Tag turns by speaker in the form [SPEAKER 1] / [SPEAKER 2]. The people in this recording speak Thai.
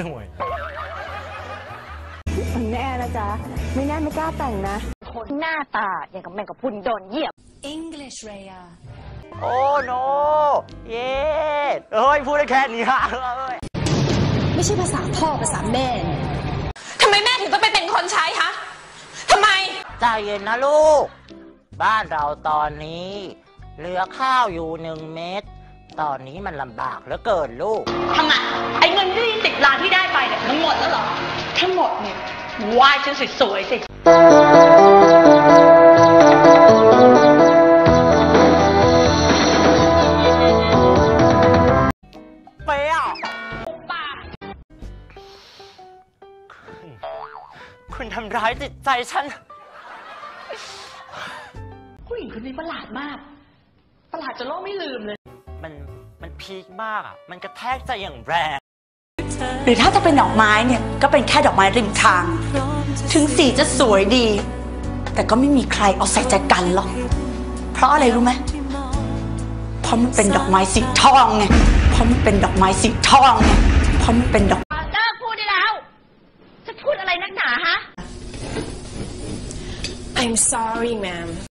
[SPEAKER 1] สวย
[SPEAKER 2] มันแน่นะจ๊ะ ไม่แน่ไม่กล้าแต่งนะ
[SPEAKER 3] คนหน้าตาอย่างกับแมงกะพรุนโดนเหยียบ
[SPEAKER 4] English Raya
[SPEAKER 5] โอ้โนเย้เอ้ย พูดได้แค่นี้ฮะเอ้ย
[SPEAKER 4] ไม่ใช่ภาษาพ่อภาษาแม่
[SPEAKER 6] ทำไมแม่ถึงต้องไปเป็นคนใช้คะทำไม
[SPEAKER 5] ใจเย็นนะลูก บ้านเราตอนนี้ เหลือข้าวอยู่หนึ่งเม็ด ตอนนี้มันลำบากเหลือเกินลูก
[SPEAKER 7] ทำไมไอ้เงินที่สิบล้านที่ได้ ดเนี่ยไหว้ฉันสวยๆสิ
[SPEAKER 5] เปรี้ยวคุณทำร้ายจิตใจฉัน
[SPEAKER 7] ผู้หญิงคนนี้ประหลาดมาก ประหลาดจนโลกไม่ลืมเลย
[SPEAKER 5] มัน มันพีคมากอะ มันกระแทกใจอย่างแรง
[SPEAKER 7] หรือถ้าจะเป็นดอกไม้เนี่ยก็เป็นแค่ดอกไม้ริมทาง ถึงสีจะสวยดี แต่ก็ไม่มีใครเอาใส่ใจกันหรอก เพราะอะไรรู้ไหมเพราะมันเป็นดอกไม้สีทองไงเพราะมันเป็นดอกไม้สีทองไงเพราะมันเป็นดอก
[SPEAKER 3] เลิกพูดได้แล้ว จะพูดอะไรนักหนาฮะ
[SPEAKER 4] I'm sorry ma'am